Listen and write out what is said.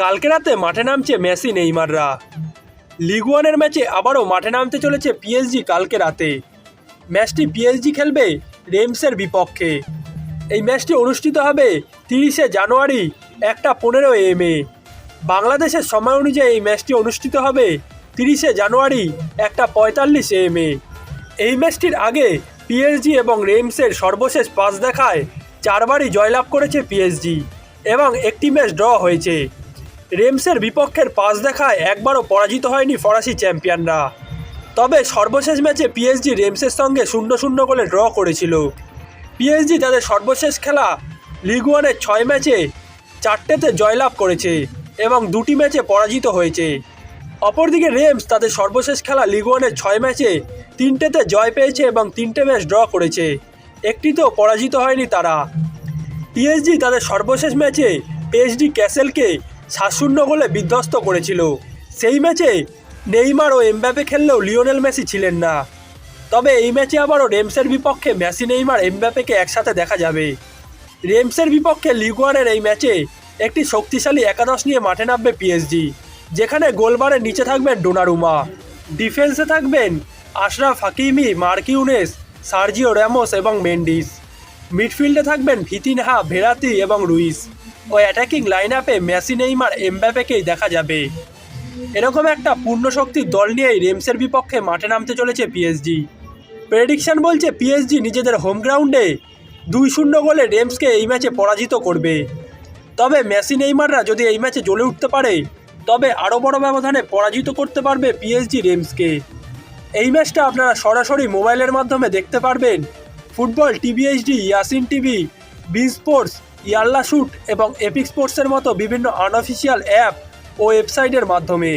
কালকে রাতে মাঠে নামছে মেসি, নেইমাররা। লিগ ওয়ানের ম্যাচে আবারও মাঠে নামতে চলেছে পিএসজি কালকে রাতে। ম্যাচটি পিএসজি খেলবে রেমসের বিপক্ষে। এই ম্যাচটি অনুষ্ঠিত হবে তিরিশে জানুয়ারি একটা পনেরো এম এ। বাংলাদেশের সময় অনুযায়ী এই ম্যাচটি অনুষ্ঠিত হবে তিরিশে জানুয়ারি একটা পঁয়তাল্লিশ এম এ। এই ম্যাচটির আগে পিএসজি এবং রেমসের সর্বশেষ পাঁচ দেখায় চারবারই জয়লাভ করেছে পিএসজি এবং একটি ম্যাচ ড্র হয়েছে। রেমসের বিপক্ষের পাঁচ দেখায় একবারও পরাজিত হয়নি ফরাসি চ্যাম্পিয়নরা। তবে সর্বশেষ ম্যাচে পিএসজি রেমসের সঙ্গে শূন্য শূন্য গোলে ড্র করেছিল। পিএসজি তাদের সর্বশেষ খেলা লিগ ওয়ানের ছয় ম্যাচে চারটেতে জয়লাভ করেছে এবং দুটি ম্যাচে পরাজিত হয়েছে। অপরদিকে রেমস তাদের সর্বশেষ খেলা লিগ ওয়ানের ছয় ম্যাচে তিনটেতে জয় পেয়েছে এবং তিনটে ম্যাচ ড্র করেছে। একটিতেও পরাজিত হয়নি তারা। পিএসজি তাদের সর্বশেষ ম্যাচে পিএসডি ক্যাসেলকে সাত শূন্য গোলে বিধ্বস্ত করেছিল। সেই ম্যাচে নেইমার ও এমব্যাপে খেললেও লিওনেল মেসি ছিলেন না। তবে এই ম্যাচে আবারও রেমসের বিপক্ষে মেসি, নেইমার এমব্যাপেকে একসাথে দেখা যাবে। রেমসের বিপক্ষে লিগ ওয়ানের এই ম্যাচে একটি শক্তিশালী একাদশ নিয়ে মাঠে নামবে পিএসজি, যেখানে গোলবারের নিচে থাকবেন ডোনারুমা। ডিফেন্সে থাকবেন Achraf Hakimi, Marquinhos, Sergio Ramos এবং মেন্ডিস। মিডফিল্ডে থাকবেন ভিতিনহা ভেরাতি এবং রুইস। ও অ্যাটাকিং লাইন আপে মেসি, নেইমার এমব্যাপেকেই দেখা যাবে। এরকম একটা পূর্ণ শক্তির দল নিয়েই রেমসের বিপক্ষে মাঠে নামতে চলেছে পিএসজি প্রেডিকশন বলছে পিএসজি নিজেদের হোম গ্রাউন্ডে দুই শূন্য গোলে রেমসকে এই ম্যাচে পরাজিত করবে। তবে মেসি, নেইমাররা যদি এই ম্যাচে জ্বলে উঠতে পারে, তবে আরও বড় ব্যবধানে পরাজিত করতে পারবে পিএসজি রেমসকে। এই ম্যাচটা আপনারা সরাসরি মোবাইলের মাধ্যমে দেখতে পারবেন। Football TV HD Yacine TV, B sports, Yalla shoot এবং এপিক স্পোর্টসের মতো বিভিন্ন আনঅফিসিয়াল অ্যাপ ও ওয়েবসাইটের মাধ্যমে।